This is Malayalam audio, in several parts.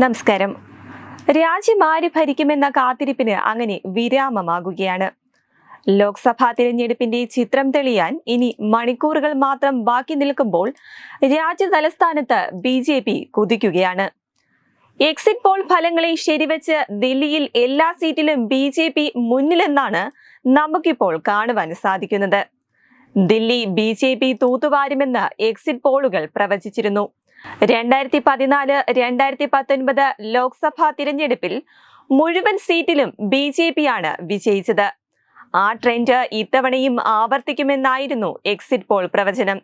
നമസ്കാരം. രാജ്യം ആര് ഭരിക്കുമെന്ന കാത്തിരിപ്പിന് അങ്ങനെ വിരാമമാകുകയാണ്. ലോക്സഭാ തിരഞ്ഞെടുപ്പിന്റെ ചിത്രം തെളിയാൻ ഇനി മണിക്കൂറുകൾ മാത്രം ബാക്കി നിൽക്കുമ്പോൾ രാജ്യ തലസ്ഥാനത്ത് ബി ജെ പി കുതിക്കുകയാണ്. എക്സിറ്റ് പോൾ ഫലങ്ങളെ ശരിവെച്ച് ദില്ലിയിൽ എല്ലാ സീറ്റിലും ബി ജെ പി മുന്നിലെന്നാണ് നമുക്കിപ്പോൾ കാണുവാൻ സാധിക്കുന്നത്. ദില്ലി ബി ജെ പി തൂത്തുവാരുമെന്ന് എക്സിറ്റ് പോളുകൾ പ്രവചിച്ചിരുന്നു. രണ്ടായിരത്തി പതിനാല് രണ്ടായിരത്തി പത്തൊൻപത് ലോക്സഭാ തിരഞ്ഞെടുപ്പിൽ മുഴുവൻ സീറ്റിലും ബി ജെ പി ആണ് വിജയിച്ചത്. ആ ട്രെൻഡ് ഇത്തവണയും ആവർത്തിക്കുമെന്നായിരുന്നു എക്സിറ്റ് പോൾ പ്രവചനം.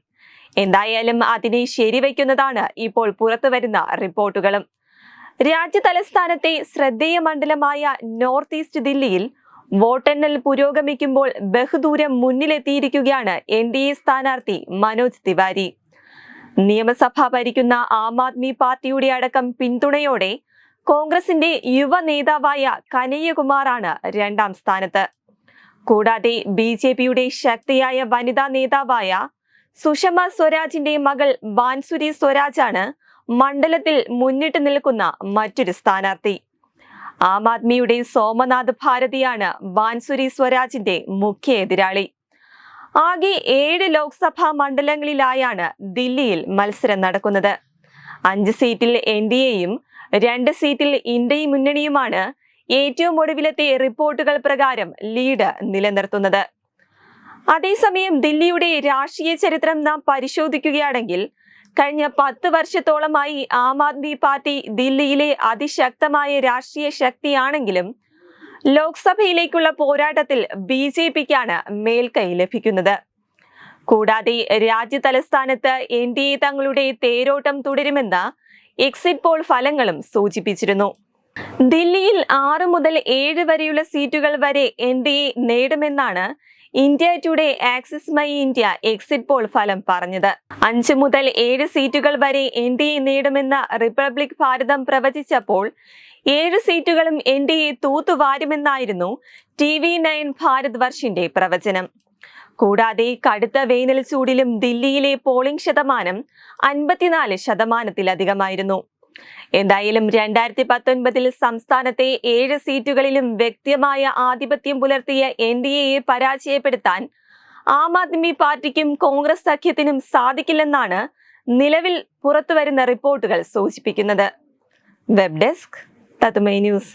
എന്തായാലും അതിനെ ശരിവയ്ക്കുന്നതാണ് ഇപ്പോൾ പുറത്തുവരുന്ന റിപ്പോർട്ടുകളും. രാജ്യ തലസ്ഥാനത്തെ ശ്രദ്ധേയ മണ്ഡലമായ നോർത്ത് ഈസ്റ്റ് ദില്ലിയിൽ വോട്ടെണ്ണൽ പുരോഗമിക്കുമ്പോൾ ബഹുദൂരം മുന്നിലെത്തിയിരിക്കുകയാണ് എൻ ഡി എ സ്ഥാനാർത്ഥി മനോജ് തിവാരി. നിയമസഭ ഭരിക്കുന്ന ആം ആദ്മി പാർട്ടിയുടെ അടക്കം പിന്തുണയോടെ കോൺഗ്രസിന്റെ യുവ നേതാവായ കനയ്യകുമാറാണ് രണ്ടാം സ്ഥാനത്ത്. കൂടാതെ ബി ജെ പിയുടെ ശക്തിയായ വനിതാ നേതാവായ സുഷമ സ്വരാജിന്റെ മകൾ ബാൻസുരി സ്വരാജാണ് മണ്ഡലത്തിൽ മുന്നിട്ട് നിൽക്കുന്ന മറ്റൊരു സ്ഥാനാർത്ഥി. ആം ആദ്മിയുടെ സോമനാഥ് ഭാരതിയാണ് ബാൻസുരി സ്വരാജിന്റെ മുഖ്യ എതിരാളി. ആകെ ഏഴ് ലോക്സഭാ മണ്ഡലങ്ങളിലായാണ് ദില്ലിയിൽ മത്സരം നടക്കുന്നത്. അഞ്ച് സീറ്റിൽ എൻ ഡി എയും രണ്ട് സീറ്റിൽ ഇന്ത്യയും മുന്നണിയുമാണ് ഏറ്റവും ഒടുവിലത്തെ റിപ്പോർട്ടുകൾ പ്രകാരം ലീഡ് നിലനിർത്തുന്നത്. അതേസമയം ദില്ലിയുടെ രാഷ്ട്രീയ ചരിത്രം നാം പരിശോധിക്കുകയാണെങ്കിൽ കഴിഞ്ഞ പത്ത് വർഷത്തോളമായി ആം ആദ്മി പാർട്ടി ദില്ലിയിലെ അതിശക്തമായ രാഷ്ട്രീയ ശക്തിയാണെങ്കിലും ലോക്സഭയിലേക്കുള്ള പോരാട്ടത്തിൽ ബി ജെ പിക്കാണ് മേൽക്കൈ ലഭിക്കുന്നത്. കൂടാതെ രാജ്യ തലസ്ഥാനത്ത് എൻ ഡി എ തങ്ങളുടെ തേരോട്ടം തുടരുമെന്ന് എക്സിറ്റ് പോൾ ഫലങ്ങളും സൂചിപ്പിച്ചിരുന്നു. ദില്ലിയിൽ ആറ് മുതൽ ഏഴ് വരെയുള്ള സീറ്റുകൾ വരെ N D A നേടുമെന്നാണ് India Today Axis My India exit poll ഫലം പറഞ്ഞത്. അഞ്ച് മുതൽ ഏഴ് സീറ്റുകൾ വരെ എൻ ഡി എ നേടുമെന്ന് റിപ്പബ്ലിക് ഭാരതം പ്രവചിച്ചപ്പോൾ ഏഴ് സീറ്റുകളും എൻ ഡി എ തൂത്തുവാരുമെന്നായിരുന്നു ടി വി നയൻ ഭാരത് വർഷിന്റെ പ്രവചനം. കൂടാതെ കടുത്ത വേനൽ ചൂടിലും ദില്ലിയിലെ പോളിംഗ് ശതമാനം അൻപത്തിനാല് ശതമാനത്തിലധികമായിരുന്നു. എന്തായാലും രണ്ടായിരത്തി പത്തൊൻപതിൽ സംസ്ഥാനത്തെ ഏഴ് സീറ്റുകളിലും വ്യക്തമായ ആധിപത്യം പുലർത്തിയ എൻ ഡി എയെ പരാജയപ്പെടുത്താൻ ആം ആദ്മി പാർട്ടിക്കും കോൺഗ്രസ് സഖ്യത്തിനും സാധിക്കില്ലെന്നാണ് നിലവിൽ പുറത്തുവരുന്ന റിപ്പോർട്ടുകൾ സൂചിപ്പിക്കുന്നത്. വെബ് ഡെസ്ക് തത്തുമൈ ന്യൂസ്